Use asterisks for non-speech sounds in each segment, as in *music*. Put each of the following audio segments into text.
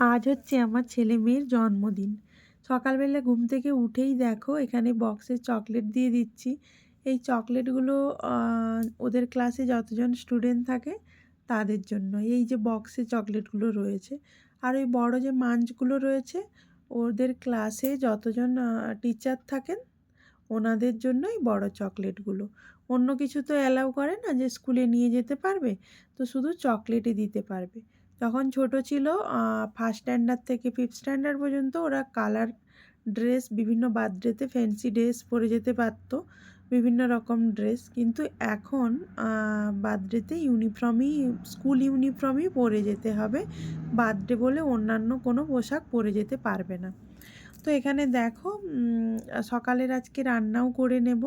আজ হচ্ছে আমার ছেলে মেয়ের জন্মদিন। সকালবেলা ঘুম থেকে উঠেই দেখো এখানে বক্সে চকলেট দিয়ে দিচ্ছি। এই চকলেটগুলো ওদের ক্লাসে যতজন স্টুডেন্ট থাকে তাদের জন্য। এই যে বক্সে চকলেটগুলো রয়েছে। আর ওই বড় যে মাঞ্চগুলো রয়েছে, ওদের ক্লাসে যতজন টিচার থাকেন, ওনাদের জন্যই বড় চকলেটগুলো অন্য কিছু তো অ্যালাউ করে না যে স্কুলে নিয়ে যেতে পারবে, তো শুধু চকলেটই দিতে পারবে। যখন ছোট ছিল ফার্স্ট স্ট্যান্ডার্ড থেকে ফিফথ স্ট্যান্ডার্ড পর্যন্ত ওরা কালার ড্রেস বিভিন্ন বার্থডেতে ফ্যান্সি ড্রেস পরে যেতে পারতো, বিভিন্ন রকম ড্রেস কিন্তু এখন বার্থডেতে ইউনিফর্মই স্কুল ইউনিফর্মই পরে যেতে হবে। বার্থডে বলে অন্যান্য কোনো পোশাক পরে যেতে পারবে না। তো এখানে দেখো সকালের আজকে রান্নাও করে নেব।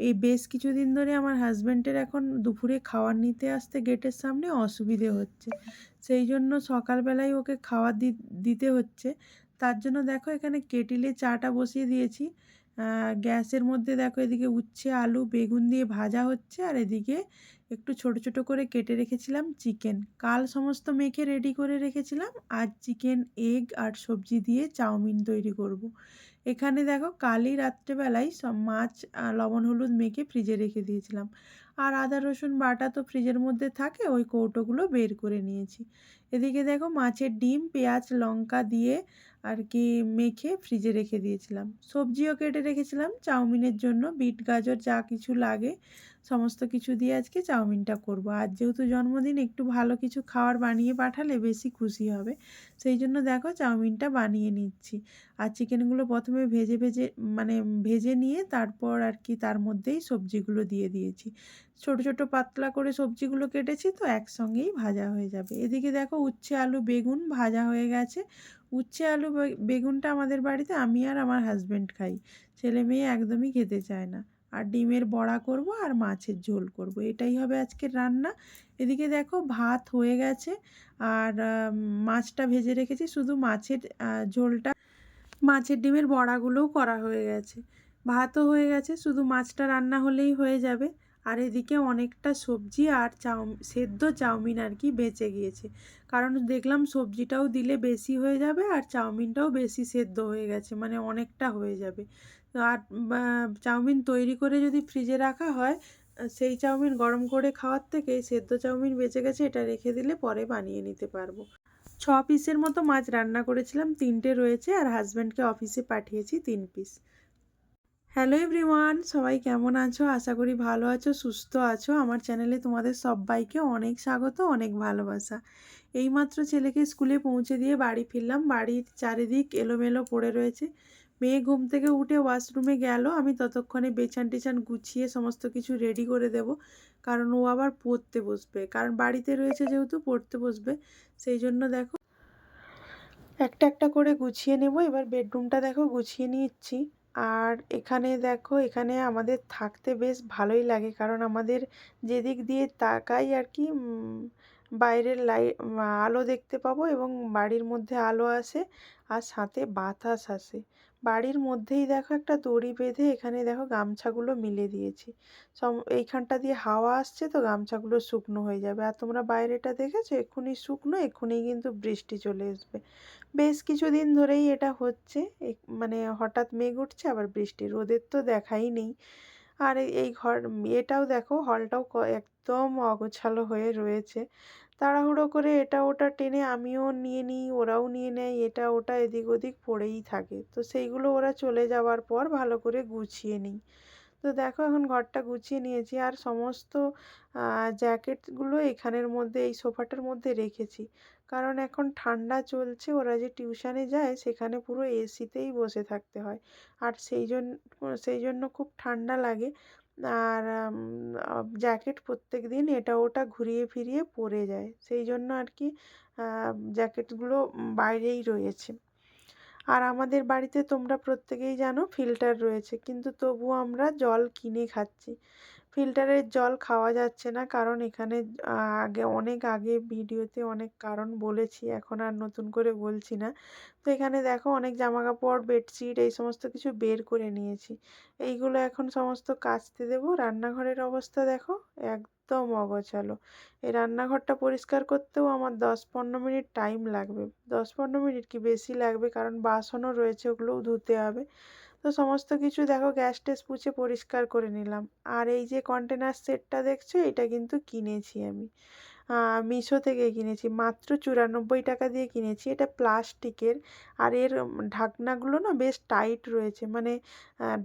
এই বেশ কিছুদিন ধরে আমার হাজব্যান্ডের এখন দুপুরে খাওয়ার নিতে আসতে গেটের সামনে অসুবিধে হচ্ছে। সেই জন্য সকালবেলায় ওকে খাওয়ার দিতে হচ্ছে। তার জন্য দেখো এখানে কেটিলে চাটা বসিয়ে দিয়েছি। গ্যাসের মধ্যে দেখো এদিকে উচ্ছে, আলু, বেগুন দিয়ে ভাজা হচ্ছে আর এদিকে একটু ছোট ছোট করে কেটে রেখেছিলাম চিকেন। কাল সমস্ত মেখে রেডি করে রেখেছিলাম। আজ চিকেন এগ আর সবজি দিয়ে চাউমিন তৈরি করব। এখানে দেখো কালই রাত্রেবেলায় সব মাছ লবণ, হলুদ মেখে ফ্রিজে রেখে দিয়েছিলাম। আর আদা, রসুন বাটা তো ফ্রিজের মধ্যে থাকে, ওই কৌটোগুলো বের করে নিয়েছি। এদিকে দেখো মাছের ডিম, পেঁয়াজ, লঙ্কা দিয়ে আর কি মেখে ফ্রিজে রেখে দিয়েছিলাম। সবজিও কেটে রেখেছিলাম। চাউমিনের জন্য, বিট, গাজর যা কিছু লাগে সমস্ত কিছু দিয়ে আজকে চাউমিনটা করব। আর যেহেতু জন্মদিন, একটু ভালো কিছু খাবার বানিয়ে পাঠালে বেশি খুশি হবে। সেই জন্য দেখো চাউমিনটা বানিয়ে নিচ্ছি। আর চিকেনগুলো প্রথমে ভেজে ভেজে মানে ভেজে নিয়ে তারপর আর কি তার মধ্যেই সবজিগুলো দিয়ে দিয়েছি। ছোট ছোট পাতলা করে সবজিগুলো কেটেছি তো একসঙ্গেই ভাজা হয়ে যাবে। এদিকে দেখো উচ্ছে, আলু, বেগুন ভাজা হয়ে গেছে। উচ্ছে, আলু বেগুনটা আমাদের বাড়িতে আমি আর আমার হাজব্যান্ড খাই। ছেলে মেয়ে একদমই খেতে চায় না। আর ডিমের বড়া করব আর মাছের ঝোল করব। এটাই হবে আজকের রান্না। এদিকে দেখো ভাত হয়ে গেছে আর মাছটা ভেজে রেখেছি। শুধু মাছের ঝোলটা, মাছের ডিমের বড়াগুলোও করা হয়ে গেছে। ভাতও হয়ে গেছে। শুধু মাছটা রান্না হলেই হয়ে যাবে। আর এদিকে অনেকটা সবজি আর চাউ, সেদ্ধ চাউমিন আর কি বেঁচে গিয়েছে। কারণ দেখলাম সবজিটাও দিলে বেশি হয়ে যাবে আর চাউমিনটাও বেশি সেদ্ধ হয়ে গেছে। মানে অনেকটা হয়ে যাবে। আর চাউমিন তৈরি করে যদি ফ্রিজে রাখা হয় সেই চাউমিন গরম করে খাওয়ার থেকে সেদ্ধ চাউমিন বেঁচে গেছে, এটা রেখে দিলে পরে বানিয়ে নিতে পারব। ছ পিসের মতো মাছ রান্না করেছিলাম, তিনটে রয়েছে আর হাজব্যান্ডকে অফিসে পাঠিয়েছি তিন পিস। হ্যালো এভরিওয়ান, সবাই কেমন আছো? আশা করি ভালো আছো, সুস্থ আছো। আমার চ্যানেলে তোমাদের সবাইকে অনেক স্বাগত, অনেক ভালোবাসা। এইমাত্র ছেলেকে স্কুলে পৌঁছে দিয়ে বাড়ি ফিরলাম। বাড়ির চারিদিক এলোমেলো পড়ে রয়েছে। মেয়ে ঘুম থেকে উঠে ওয়াশরুমে গেল। আমি ততক্ষণে বেছান টেছান গুছিয়ে সমস্ত কিছু রেডি করে দেব। কারণ ও আবার পড়তে বসবে। কারণ বাড়িতে রয়েছে যেহেতু, পড়তে বসবে। সেই জন্য দেখো, একটা একটা করে গুছিয়ে নেব। এবার বেডরুমটা দেখো, গুছিয়ে নিচ্ছি। আর এখানে দেখো, এখানে আমাদের থাকতে বেশ ভালোই লাগে। কারণ আমাদের যেদিক দিয়ে তাকাই আর কি বাইরের লাই, আলো দেখতে পাবো এবং বাড়ির মধ্যে আলো আসে আর সাথে বাতাস আসে। বাড়ির মধ্যেই দেখো একটা দড়ি বেঁধে এখানে দেখো গামছাগুলো মিলে দিয়েছি। সম, এইখানটা দিয়ে হাওয়া আসছে তো গামছাগুলো শুকনো হয়ে যাবে। আর তোমরা বাইরেটা দেখেছ? এক্ষুনি শুকনো, এক্ষুনি কিন্তু বৃষ্টি চলে আসবে। বেশ কিছুদিন ধরেই এটা হচ্ছে। এক- মানে হঠাৎ মেঘ উঠছে, আবার বৃষ্টি। রোদের তো দেখাই নেই। আর এই ঘর, এটাও দেখো, হলটাও ক- একদম অগোছালো হয়ে রয়েছে। তাড়াহুড়ো করে এটা ওটা টেনে আমিও নিয়ে নিই, ওরাও নিয়ে নেয়, এটা ওটা এদিক ওদিক পড়েই থাকে। তো সেইগুলো ওরা চলে যাওয়ার পর ভালো করে গুছিয়ে নিই। তো দেখো এখন ঘরটা গুছিয়ে নিয়েছি আর সমস্ত জ্যাকেটগুলো এখানের মধ্যে, এই সোফাটার মধ্যে রেখেছি। কারণ এখন ঠান্ডা চলছে, ওরা যে টিউশানে যায় সেখানে পুরো এসিতেই বসে থাকতে হয়। আর সেই জন্য সেই জন্য খুব ঠান্ডা লাগে। আর জ্যাকেট প্রত্যেক দিন এটা ওটা ঘুরিয়ে ফিরিয়ে পরে যায়। সেই জন্য আর কি জ্যাকেটগুলো বাইরেই রয়েছে। আর আমাদের বাড়িতে তোমরা প্রত্যেকেই জানো ফিল্টার রয়েছে। কিন্তু তবুও আমরা জল কিনে খাচ্ছি। ফিল্টারের জল খাওয়া যাচ্ছে না। কারণ এখানে আগে, অনেক আগে ভিডিওতে অনেক কারণ বলেছি, এখন আর নতুন করে বলছি না। তো এখানে দেখো অনেক জামা জামাকাপড়, বেডশিট এই সমস্ত কিছু বের করে নিয়েছি। এইগুলো এখন সমস্ত কাচতে দেবো। রান্নাঘরের অবস্থা দেখো একদম অগোছালো। এই রান্নাঘরটা পরিষ্কার করতেও আমার দশ পনেরো মিনিট টাইম লাগবে। দশ পনেরো মিনিট কি বেশি লাগবে? কারণ বাসনও রয়েছে, ওগুলোও ধুতে হবে। তো সমস্ত কিছু দেখো, গ্যাস টেস পুছে পরিষ্কার করে নিলাম। আর এই যে কন্টেনার সেটটা দেখছ, এটা কিন্তু কিনেছি আমি। মিশো থেকে কিনেছি, মাত্র চুরানব্বই টাকা দিয়ে কিনেছি। এটা প্লাস্টিকের, আর এর ঢাকনাগুলো না বেশ টাইট রয়েছে। মানে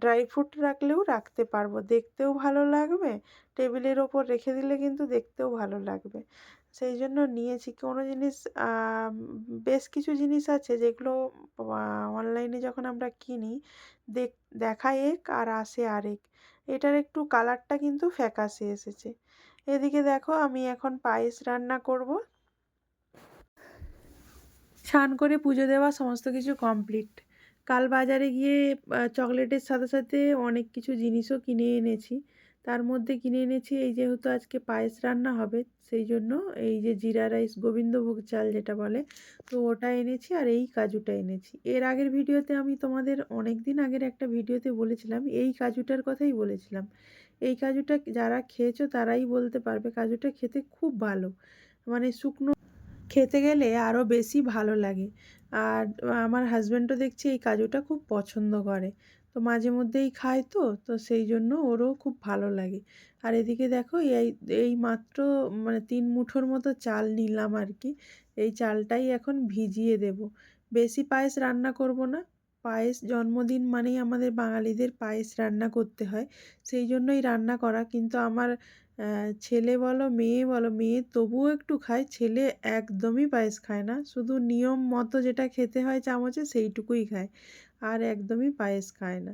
ড্রাই ফ্রুট রাখলেও রাখতে পারব। দেখতেও ভালো লাগবে, টেবিলের ওপর রেখে দিলে কিন্তু দেখতেও ভালো লাগবে। সেই জন্য নিয়েছি। কোনো জিনিস বেশ কিছু জিনিস আছে যেগুলো অনলাইনে যখন আমরা কিনি, দেখ দেখায় এক আর আসে আরেক। এটার একটু কালারটা কিন্তু ফ্যাকাশে এসেছে। এদিকে দেখো, আমি এখন পায়েস রান্না করব। স্নান করে পুজো দেওয়া সমস্ত কিছু কমপ্লিট। কাল বাজারে গিয়ে চকলেটের সাথে সাথে অনেক কিছু জিনিসও কিনে এনেছি। তার মধ্যে কিনে এনেছি, এই যেহেতু আজকে পায়েস রান্না হবে, সেই জন্য এই যে জিরা রাইস, গোবিন্দভোগ চাল যেটা বলে, তো ওটা এনেছি আর এই কাজুটা এনেছি। এর আগের ভিডিওতে আমি তোমাদের অনেক দিন আগের একটা ভিডিওতে বলেছিলাম, এই কাজুটার কথাই বলেছিলাম। এই কাজুটা যারা খেয়েছো তারাই বলতে পারবে, কাজুটা খেতে খুব ভালো। মানে শুকনো খেতে গেলে আরও বেশি ভালো লাগে। আর আমার হাজব্যান্ডও দেখছি এই কাজুটা খুব পছন্দ করে। তো মাঝে মধ্যেই খায় তো তো সেই জন্য ওরও খুব ভালো লাগে। আর এদিকে দেখো এই এই মাত্র মানে তিন মুঠোর মতো চাল নিলাম আর কি এই চালটাই এখন ভিজিয়ে দেব। বেশি পায়েস রান্না করব না। পায়েস জন্মদিন মানেই আমাদের বাঙালিদের পায়েস রান্না করতে হয়। সেই জন্যই রান্না করা। কিন্তু আমার ছেলে বলো, মেয়ে বলো, মেয়ে তবুও একটু খায়। ছেলে একদমই পায়েস খায় না। শুধু নিয়ম মতো যেটা খেতে হয় চামচে সেইটুকুই খায়। আর একদমই পায়েস খায় না।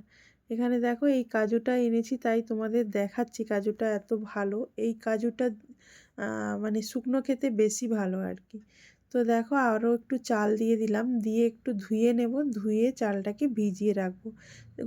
এখানে দেখো এই কাজুটা এনেছি, তাই তোমাদের দেখাচ্ছি কাজুটা এত ভালো। এই কাজুটা মানে শুকনো খেতে বেশি ভালো আর কি। তো দেখো আরও একটু চাল দিয়ে দিলাম। দিয়ে একটু ধুয়ে নেব। ধুয়ে চালটাকে ভিজিয়ে রাখব।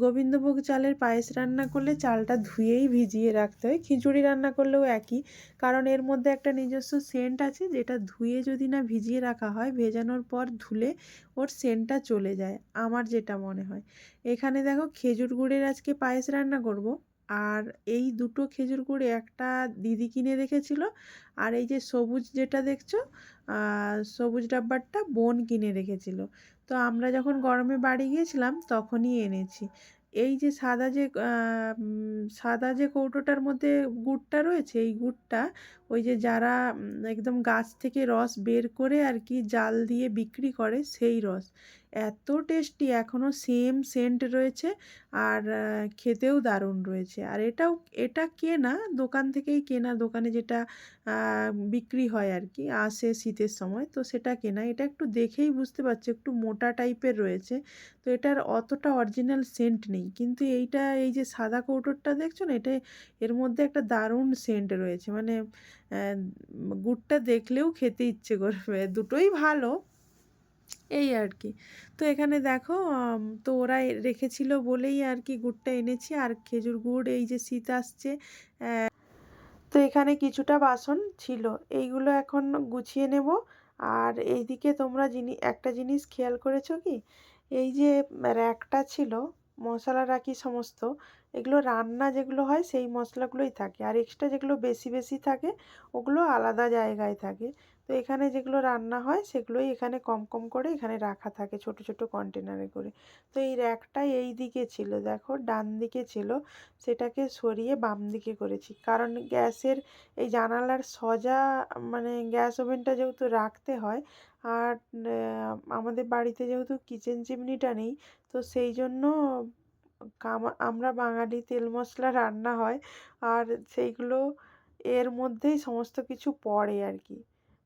গোবিন্দভোগ চালের পায়েস রান্না করলে চালটা ধুয়েই ভিজিয়ে রাখতে হয়। খিচুড়ি রান্না করলেও একই। কারণ এর মধ্যে একটা নিজস্ব সেন্ট আছে যেটা ধুয়ে যদি না ভিজিয়ে রাখা হয়, ভেজানোর পর ধুলে ওর সেন্টটা চলে যায়। আমার যেটা মনে হয়। এখানে দেখো খেজুর গুড়ের আজকে পায়েস রান্না করব। আর এই দুটো খেজুর গুড় একটা দিদি কিনে রেখেছিল। আর এই যে সবুজ যেটা দেখছ সবুজ ডাব্বারটা বোন কিনে রেখেছিল। তো আমরা যখন গরমে বাড়ি গিয়েছিলাম, তখনই এনেছি। এই যে সাদা যে সাদা যে কৌটোটার মধ্যে গুড়টা রয়েছে, এই গুড়টা ওই যে যারা একদম গাছ থেকে রস বের করে আর কি জাল দিয়ে বিক্রি করে, সেই রস। এত টেস্টি এখনও সেম সেন্ট রয়েছে আর খেতেও দারুণ রয়েছে। আর এটাও, এটা কেনা, দোকান থেকেই কেনা, দোকানে যেটা বিক্রি হয় আর কি আসে শীতের সময়, তো সেটা কেনা। এটা একটু দেখেই বুঝতে পারছি, একটু মোটা টাইপের রয়েছে, তো এটার অতটা অরিজিনাল সেন্ট নেই। কিন্তু এইটা, এই যে সাদা কৌটোরটা দেখছ না, এটা এর মধ্যে একটা দারুণ সেন্ট রয়েছে। মানে গুড়টা দেখলেও খেতে ইচ্ছে করবে। দুটোই ভালো এই আর কি। তো এখানে দেখো তো ওরা রেখেছিল বলেই আর কি গুড়টা এনেছি। আর খেজুর গুড়, এই যে শীত আসছে তো এখানে কিছুটা বাসন ছিল। এইগুলো এখন গুছিয়ে নেব। আর এইদিকে তোমরা জিনি, একটা জিনিস খেয়াল করেছ কি? এই যে র্যাকটা ছিল, মশলা রাখি সমস্ত, এগুলো রান্না যেগুলো হয় সেই মশলাগুলোই থাকে। আর এক্সট্রা যেগুলো বেশি বেশি থাকে, ওগুলো আলাদা জায়গায় থাকে। তো এখানে যেগুলো রান্না হয় সেগুলোই এখানে কম কম করে এখানে রাখা থাকে ছোট ছোট কন্টেনারে করে। তো এই র্যাকটা এই দিকে ছিল, দেখো ডান দিকে ছিল, সেটাকে সরিয়ে বাম দিকে করেছি। কারণ গ্যাসের এই জানালার সজা মানে গ্যাস ওভেনটা যেহেতু রাখতে হয়, আর আমাদের বাড়িতে যেহেতু কিচেন চিমনিটা নেই, তো সেই জন্য আমরা বাঙালি তেল মশলা রান্না হয়, আর সেইগুলো এর মধ্যেই সমস্ত কিছু পড়ে আর কি।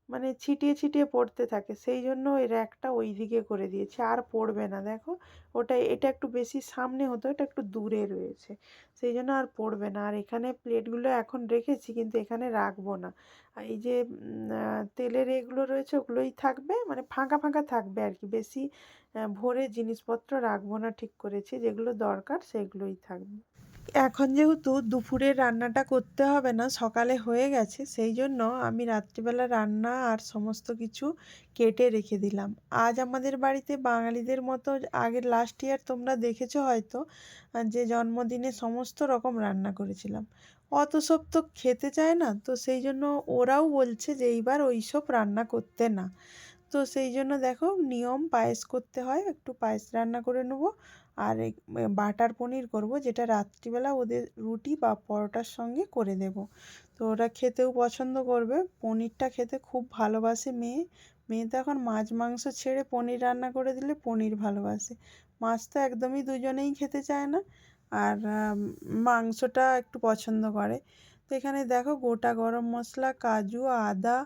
মানে ছিটিয়ে ছিটিয়ে পড়তে থাকে। সেই জন্য ওই র্যাকটা ওই দিকে করে দিয়েছে। আর পড়বে না। দেখো, ওটা, এটা একটু বেশি সামনে হতো, এটা একটু দূরে রয়েছে। সেই জন্য আর পড়বে না। আর এখানে প্লেটগুলো এখন রেখেছি, কিন্তু এখানে রাখব না। এই যে তেলের এগুলো রয়েছে, ওগুলোই থাকবে। মানে ফাঁকা ফাঁকা থাকবে আর কি। বেশি ভরে জিনিসপত্র রাখব না ঠিক করেছি। যেগুলো দরকার, সেগুলোই থাকবে। এখন যেহেতু দুপুরের রান্নাটা করতে হবে না, সকালে হয়ে গেছে, সেই জন্য আমি রাত্রিবেলা রান্না আর সমস্ত কিছু কেটে রেখে দিলাম। আজ আমাদের বাড়িতে বাঙালিদের মতো আগের লাস্ট ইয়ার তোমরা দেখেছ হয়তো, যে জন্মদিনে সমস্ত রকম রান্না করেছিলাম। অত সব তো খেতে চায় না, তো সেই জন্য ওরাও বলছে যে এইবার ওই সব রান্না করতে না। তো সেই জন্য দেখো, নিয়ম পায়েস করতে হয়, একটু পায়েস রান্না করে নেব আর বাটার পনির করব, যেটা রাত্রিবেলা ওদের রুটি বা পরোটার সঙ্গে করে দেব। তো ওরা খেতেও পছন্দ করবে। পনিরটা খেতে খুব ভালোবাসে মেয়ে। মেয়ে তো এখন মাছ, মাংস ছেড়ে পনির রান্না করে দিলে পনির ভালোবাসে। মাছ তো একদমই দুজনেই খেতে চায় না। আর মাংসটা একটু পছন্দ করে। তো এখানে দেখো গোটা গরম মশলা, কাজু, আদা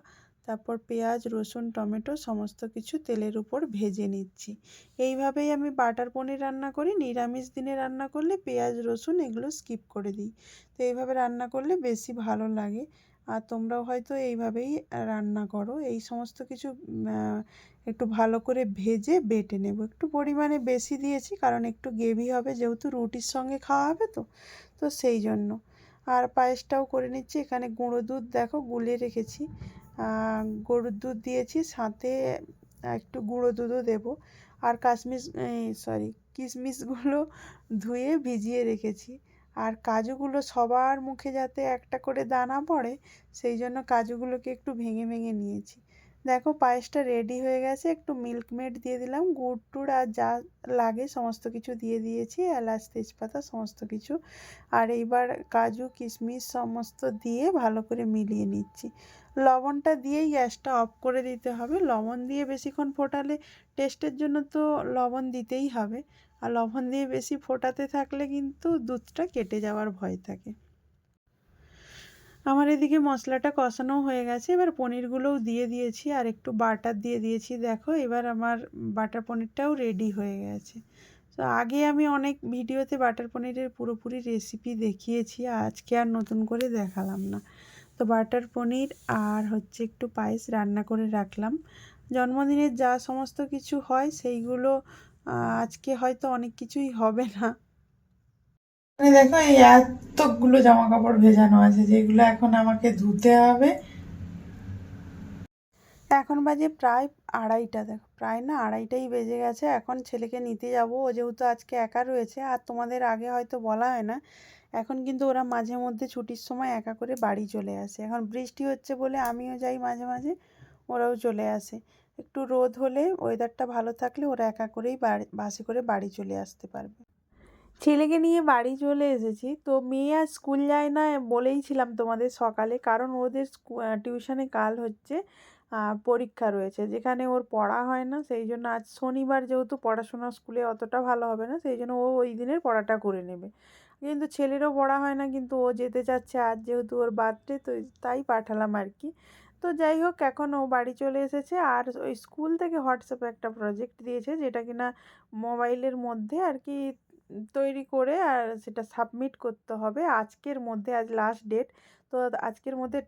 তারপর পেঁয়াজ, রসুন, টমেটো সমস্ত কিছু তেলের উপর ভেজে নিচ্ছি। এইভাবেই আমি বাটার পনির রান্না করি। নিরামিষ দিনে রান্না করলে পেঁয়াজ, রসুন এগুলো স্কিপ করে দিই। তো এইভাবে রান্না করলে বেশি ভালো লাগে। আর তোমরাও হয়তো এইভাবেই রান্না করো। এই সমস্ত কিছু একটু ভালো করে ভেজে বেটে নেব। একটু পরিমাণে বেশি দিয়েছি কারণ একটু গ্রেভি হবে যেহেতু রুটির সঙ্গে খাওয়া হবে তো তো সেই জন্য। আর পায়েসটাও করে নিচ্ছি। এখানে গুঁড়ো দুধ দেখো গুলিয়ে রেখেছি। গরুর দুধ দিয়েছি, সাথে একটু গুঁড়ো দুধও দেবো। আর কাশমিশ সরি কিশমিশগুলো ধুয়ে ভিজিয়ে রেখেছি। আর কাজুগুলো সবার মুখে যাতে একটা করে দানা পড়ে, সেই জন্য কাজুগুলোকে একটু ভেঙে ভেঙে নিয়েছি। দেখো পায়েসটা রেডি হয়ে গেছে, একটু মিল্ক মেড দিয়ে দিলাম, গুড় টুড় আর যা লাগে সমস্ত কিছু দিয়ে দিয়েছি, এলাচ, তেজপাতা সমস্ত কিছু। আর এইবার কাজু, কিশমিশ সমস্ত দিয়ে ভালো করে মিলিয়ে নিচ্ছি। লবণটা দিয়েই গ্যাসটা অফ করে দিতে হবে। লবণ দিয়ে বেশিক্ষণ ফোটালে টেস্টের জন্য তো লবণ দিতেই হবে। আর লবণ দিয়ে বেশি ফোটাতে থাকলে কিন্তু দুধটা কেটে যাওয়ার ভয় থাকে। আমার এদিকে মশলাটা কষানো হয়ে গেছে। এবার পনিরগুলোও দিয়ে দিয়েছি আর একটু বাটার দিয়ে দিয়েছি। দেখো, এবার আমার বাটার পনিরটাও রেডি হয়ে গেছে। তো আগে আমি অনেক ভিডিওতে বাটার পনিরের পুরোপুরি রেসিপি দেখিয়েছি, আজকে আর নতুন করে দেখালাম না। তো বাটার পনির আর হচ্ছে একটু পায়েস রান্না করে রাখলাম। জন্মদিনের যা সমস্ত কিছু হয়, সেইগুলো আজকে হয়তো অনেক কিছুই হবে না। মানে দেখো, এই এতগুলো জামা কাপড় ভেজানো আছে যেগুলো এখন আমাকে ধুতে হবে। এখন বাজে প্রায় আড়াইটা, দেখো, প্রায় না আড়াইটাই বেজে গেছে। এখন ছেলেকে নিতে যাব, ও যেহেতু আজকে একা রয়েছে, আর তোমাদের আগে হয়তো বলা হয় না। এখন কিন্তু ওরা মাঝে মধ্যে ছুটির সময় একা করে বাড়ি চলে আসে। এখন বৃষ্টি হচ্ছে বলে আমিও যাই মাঝে মাঝে, ওরাও চলে আসে। একটু রোদ হলে ওয়েদারটা ভালো থাকলে ওরা একা করেই বাসে করে বাড়ি চলে আসতে পারবে। ছেলেকে নিয়ে বাড়ি চলে এসেছি। তো মেয়ে আর স্কুল যায় না বলেইছিলাম তোমাদের সকালে। কারণ ওদের টিউশনে কাল হচ্ছে পরীক্ষা রয়েছে। যেখানে ওর পড়া হয় না, সেই জন্য আজ শনিবার যেহেতু পড়াশোনা স্কুলে অতটা ভালো হবে না, সেই জন্য ও ওই দিনের পড়াটা করে নেবে। কিন্তু ছেলেরও পড়া হয় না, কিন্তু ও যেতে চাচ্ছে আজ যেহেতু ওর বার্থডে তো তাই পাঠালাম আর কি। তো যাই হোক, এখন ও বাড়ি চলে এসেছে। আর ওই স্কুল থেকে হোয়াটসঅ্যাপে একটা প্রজেক্ট দিয়েছে, যেটা কিনা মোবাইলের মধ্যে আর কি তৈরি করে আর সেটা সাবমিট করতে হবে। আজকের মধ্যে, আজ লাস্ট ডেট তো আজকের মধ্যে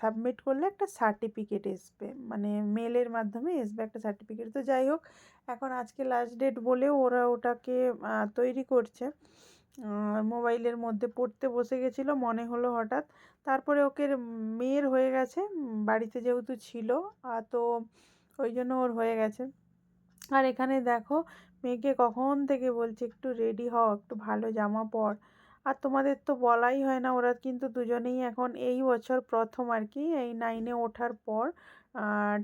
সাবমিট করলে একটা সার্টিফিকেট আসবে মানে মেলের মাধ্যমে আসবে একটা সার্টিফিকেট তো যাই হোক, এখন আজকে লাস্ট ডেট বলে ওরা ওটাকে তৈরি করছে। মোবাইলের মধ্যে পড়তে বসে গেছিল, মনে হলো হঠাৎ। তারপরে ওকে মেয়ের হয়ে গেছে, বাড়িতে যেহেতু ছিল তো ওই জন্য ওর হয়ে গেছে। আর এখানে দেখো মেয়েকে কখন থেকে বলছি, একটু রেডি হও, একটু ভালো জামা পর। আর তোমাদের তো বলাই হয় না, ওরা কিন্তু দুজনেই এখন এই বছর প্রথম আর কি, এই নাইনে ওঠার পর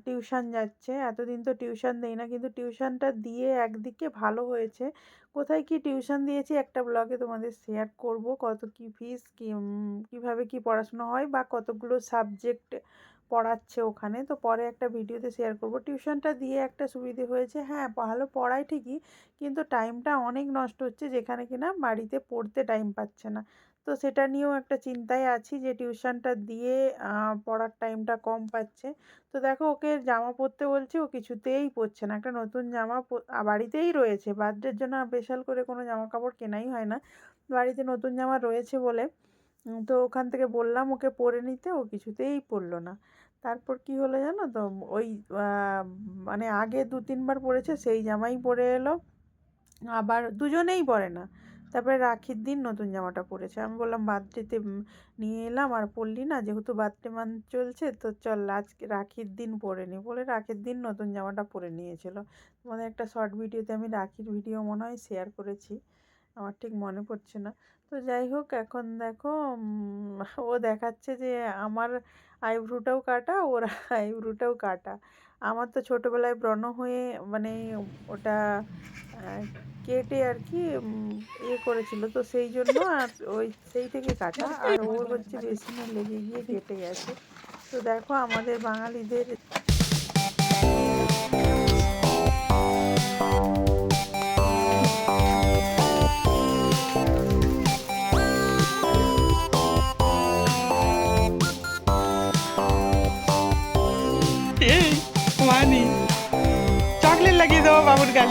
টিউশন যাচ্ছে। এতদিন তো টিউশন দেই না, কিন্তু টিউশনটা দিয়ে একদিকে ভালো হয়েছে। কোথায় কি টিউশন দিয়েছি একটা ব্লগে তোমাদের শেয়ার করব, কত কি ফিস কি কীভাবে কি পড়াশোনা হয় বা কতগুলো সাবজেক্ট পড়াচ্ছে ওখানে। তো পরে একটা ভিডিওতে শেয়ার করব। টিউশনটা দিয়ে একটা সুবিধে হয়েছে। হ্যাঁ ভালো পড়ায় ঠিকই, কিন্তু টাইমটা অনেক নষ্ট হচ্ছে যেখানে কিনা বাড়িতে পড়তে টাইম পাচ্ছে না। তো সেটা নিয়েও একটা চিন্তায় আছি যে টিউশনটা দিয়ে পড়ার টাইমটা কম পাচ্ছে। তো দেখো, ওকে জামা পরতে বলছি, ও কিছুতেই পরছে না। একটা নতুন জামা বাড়িতেই রয়েছে। বার্থডের জন্য স্পেশাল করে কোনো জামা কাপড় কেনাই হয় না। বাড়িতে নতুন জামা রয়েছে বলে তো ওখান থেকে বললাম ওকে পরে নিতে, ও কিছুতেই পরলো না। তারপর কি হলো জানো তো ওই মানে আগে দু তিনবার পরেছে সেই জামাই পরে এলো। আবার দুজনেই পরে না। তারপরে রাখির দিন নতুন জামাটা পরেছে আমি বললাম বার্থডেতে নিয়ে এলাম, আর পরলি না, যেহেতু বার্থডে মান চলছে, তো চল আজকে রাখির দিন পরে নি। বলে রাখির দিন নতুন জামাটা পরে নিয়েছিল। তোমাদের একটা শর্ট ভিডিওতে আমি রাখির ভিডিও মনে হয় শেয়ার করেছি। আমার ঠিক মনে পড়ছে না। তো যাই হোক, এখন দেখো ও দেখাচ্ছে যে আমার আইব্রুটাও কাটা, ওর *laughs* আইব্রুটাও কাটা। আমার তো ছোটোবেলায় ব্রণ হয়ে মানে ওটা কেটে আর কি ইয়ে করেছিল। তো সেই জন্য আর ওই সেই থেকে কাটা। আর ওর হচ্ছে বেসিনে লেগে গিয়ে কেটে গেছে। তো দেখো, আমাদের বাঙালিদের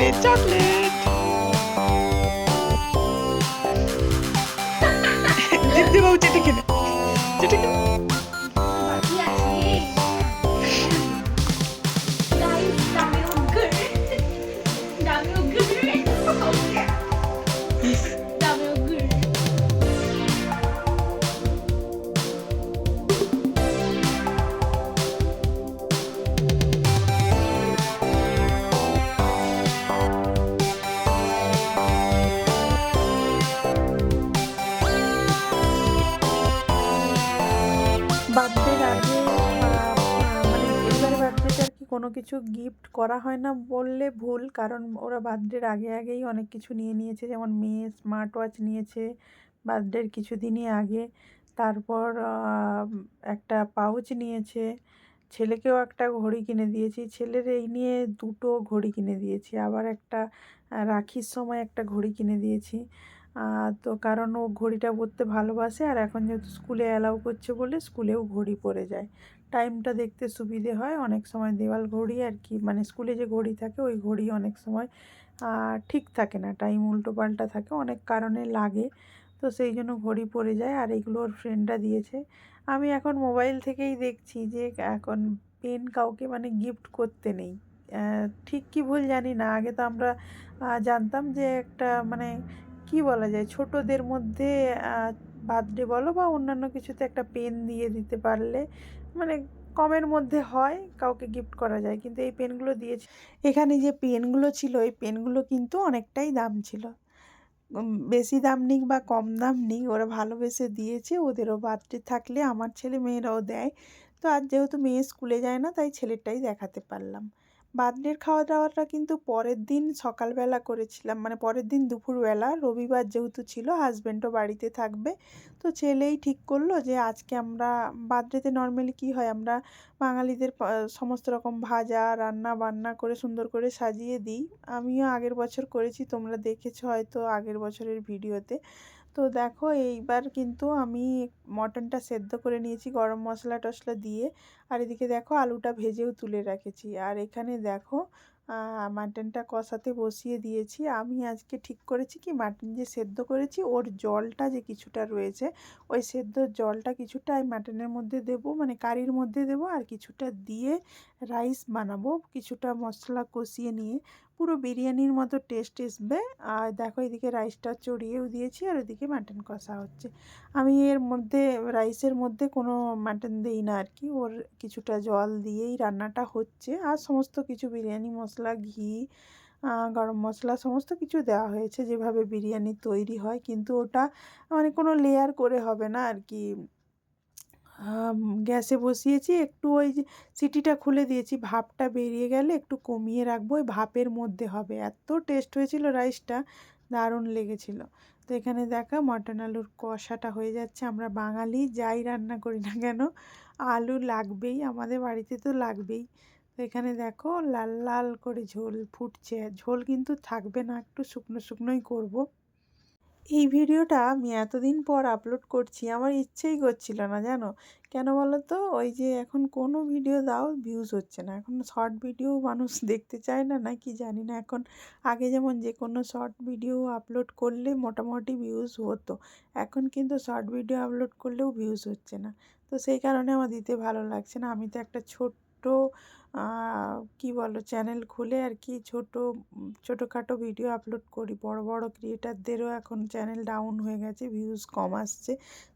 গালে চকলেট দিদি বাবু চেটে খেলে চেটে খেলে। কিছু গিফট করা হয় না বললে ভুল, কারণ ওরা বার্থডের আগে আগেই অনেক কিছু নিয়ে নিয়েছে। যেমন মেয়ে স্মার্ট ওয়াচ নিয়েছে বার্থডের কিছুদিনই আগে। তারপর একটা পাউচ নিয়েছে। ছেলেকেও একটা ঘড়ি কিনে দিয়েছি। ছেলের এই নিয়ে দুটো ঘড়ি কিনে দিয়েছি। আবার একটা রাখির সময় একটা ঘড়ি কিনে দিয়েছি। তো কারণ ও ঘড়িটা পরতে ভালোবাসে, আর এখন যেহেতু স্কুলে অ্যালাউ করছে বলে স্কুলেও ঘড়ি পরে যায়। টাইমটা দেখতে সুবিধে হয়। অনেক সময় দেওয়াল ঘড়ি আর কি মানে স্কুলে যে ঘড়ি থাকে, ওই ঘড়ি অনেক সময় ঠিক থাকে না। টাইম উল্টো পাল্টা থাকে, অনেক কারণে লাগে। তো সেই জন্য ঘড়ি পরে যায় আর এগুলো ওর ফ্রেন্ডরা দিয়েছে। আমি এখন মোবাইল থেকেই দেখছি যে, এখন পেন কাউকে মানে গিফট করতে নেই। ঠিক কি ভুল জানি না। আগে তো আমরা জানতাম যে একটা মানে কি বলা যায়, ছোটদের মধ্যে বার্থডে বলো বা অন্যান্য কিছুতে একটা পেন দিয়ে দিতে পারলে মানে কমের মধ্যে হয়, কাউকে গিফট করা যায়, কিন্তু এই পেনগুলো দিয়েছে। এখানে যে পেনগুলো ছিল, এই পেনগুলো কিন্তু অনেকটাই দাম ছিল। বেশি দাম নিক বা কম দাম নিক, ওরা ভালোবেসে দিয়েছে, ওদেরও বার্থডে থাকলে আমার ছেলে মেয়েরাও দেয়। তো আজ যেহেতু মেয়ে স্কুলে যায় না, তাই ছেলেরটাই দেখাতে পারলাম। বার্থডের খাওয়া দাওয়াটা কিন্তু পরের দিন সকালবেলা করেছিলাম। মানে পরের দিন দুপুরবেলা, রবিবার যেহেতু ছিল হাজব্যান্ডও বাড়িতে থাকবে। তো ছেলেই ঠিক করল যে, আজকে আমরা বার্থডেতে নর্মালি কী হয়, আমরা বাঙালিদের সমস্ত রকম ভাজা রান্না বান্না করে সুন্দর করে সাজিয়ে দিই। আমিও আগের বছর করেছি, তোমরা দেখেছ হয়তো আগের বছরের ভিডিওতে। তো দেখো এইবার কিন্তু আমি মটনটা সেদ্ধ করে নিয়েছি গরম মশলা টশলা দিয়ে। আর এদিকে দেখো আলুটা ভেজেও তুলে রেখেছি। আর এখানে দেখো মাটনটা কষাতে বসিয়ে দিয়েছি। আমি আজকে ঠিক করেছি কি, মাটন যে সেদ্ধ করেছি, ওর জলটা যে কিছুটা রয়েছে, ওই সেদ্ধ জলটা কিছুটা এই মাটনের মধ্যে দেবো মানে কারির মধ্যে দেবো, আর কিছুটা দিয়ে রাইস বানাবো, কিছুটা মশলা কষিয়ে নিয়ে। পুরো বিরিয়ানির মতো টেস্ট আসবে। আর দেখো এদিকে রাইসটা চড়িয়েও দিয়েছি আর ওদিকে মাটন কষা হচ্ছে। আমি এর মধ্যে রাইসের মধ্যে কোনো মাটন দিই না আর কি ওর কিছুটা জল দিয়েই রান্নাটা হচ্ছে। আর সমস্ত কিছু বিরিয়ানি মশলা, ঘি গরম মশলা সমস্ত কিছু দেওয়া হয়েছে যেভাবে বিরিয়ানি তৈরি হয়। কিন্তু ওটা মানে কোনো লেয়ার করে হবে না আর কি গ্যাসে বসিয়েছি, একটু ওই যে সিটিটা খুলে দিয়েছি, ভাপটা বেরিয়ে গেলে একটু কমিয়ে রাখব, ওই ভাপের মধ্যে হবে। এত টেস্ট হয়েছিল রাইসটা দারুণ লেগেছিল। তো এখানে দেখা, মটন আলুর কষাটা হয়ে যাচ্ছে, আমরা বাঙালি, যাই রান্না করি না কেন, আলু লাগবেই, আমাদের বাড়িতে তো লাগবেই। তো এখানে দেখো, লাল লাল করে ঝোল ফুটছে, ঝোল কিন্তু থাকবে না, একটু শুকনো শুকনোই করব। এই ভিডিওটা আমি এতদিন পর আপলোড করছি, আমার ইচ্ছেই করছিল না, জানো? কেন বলো তো ওই যে এখন কোনো ভিডিও দাও ভিউজ হচ্ছে না। এখন শর্ট ভিডিও মানুষ *laughs* দেখতে চায় না না কি জানি না। এখন আগে যেমন যে কোনো শর্ট ভিডিও আপলোড করলে মোটামুটি ভিউজ হতো, এখন কিন্তু শর্ট ভিডিও আপলোড করলেও ভিউজ হচ্ছে না। তো সেই কারণে আমার দিতে ভালো লাগছে না। আমি তো একটা ছোট্ট কি বলো চ্যানেল খুলে আর কি ছোট, ছোটোখাটো ভিডিও আপলোড করি। বড় বড় ক্রিয়েটারদেরও এখন চ্যানেল ডাউন হয়ে গেছে ভিউজ কম আসছে।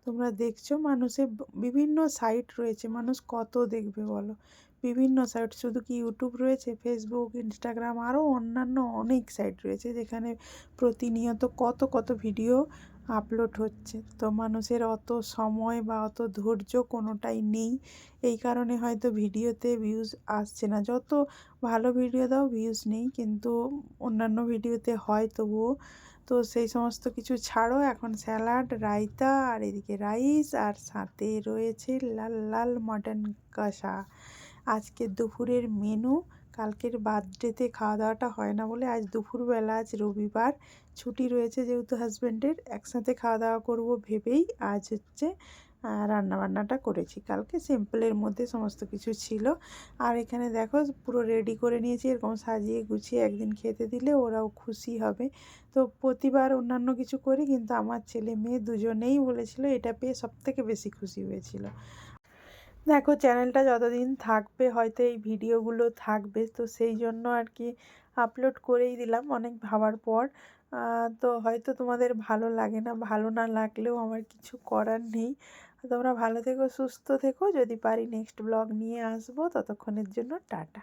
তোমরা দেখছ মানুষের বিভিন্ন সাইট রয়েছে। মানুষ কত দেখবে বলো? বিভিন্ন সাইট শুধু কি ইউটিউব রয়েছে? ফেসবুক ইনস্টাগ্রাম আরও অন্যান্য অনেক সাইট রয়েছে যেখানে প্রতিনিয়ত কত কত ভিডিও আপলোড হচ্ছে। তো মানুষের অত সময় বা অত ধৈর্য কোনোটাই নেই। এই কারণে হয়তো ভিডিওতে ভিউজ আসছে না। যত ভালো ভিডিও দাও ভিউজ নেই। কিন্তু অন্যান্য ভিডিওতে হয় তবুও। তো সেই সমস্ত কিছু ছাড়ো। এখন স্যালাড রায়তা আর এদিকে রাইস আর সাথে রয়েছে লাল লাল মটন কষা। আজকে দুপুরের মেনু কালকের বার্থডেতে খাওয়া দাওয়াটা হয় না বলে আজ দুপুরবেলা, আজ রবিবার ছুটি রয়েছে যেহেতু হাজব্যান্ডের একসাথে খাওয়া দাওয়া করব ভেবেই আজ হচ্ছে রান্না বান্নাটা করেছি। কালকে সিম্পলের মধ্যে সমস্ত কিছু ছিল। আর এখানে দেখো পুরো রেডি করে নিয়েছি, এরকম সাজিয়ে গুছিয়ে একদিন খেতে দিলে ওরাও খুশি হবে। তো প্রতিবার অন্যান্য কিছু করি কিন্তু আমার ছেলে মেয়ে দুজনেই বলেছিল এটা পেয়ে সবথেকে বেশি খুশি হয়েছিল। দেখো চ্যানেলটা যতদিন থাকবে হয়তো এই ভিডিওগুলো থাকবে। তো সেই জন্য আর কি আপলোড করেই দিলাম অনেক ভাবার পর। তো হয়তো তোমাদের ভালো লাগে না, ভালো না লাগলেও আমার কিছু করার নেই। তোমরা ভালো থেকো, সুস্থ থেকো। যদি পারি নেক্সট ব্লগ নিয়ে আসব। ততক্ষণের জন্য টাটা।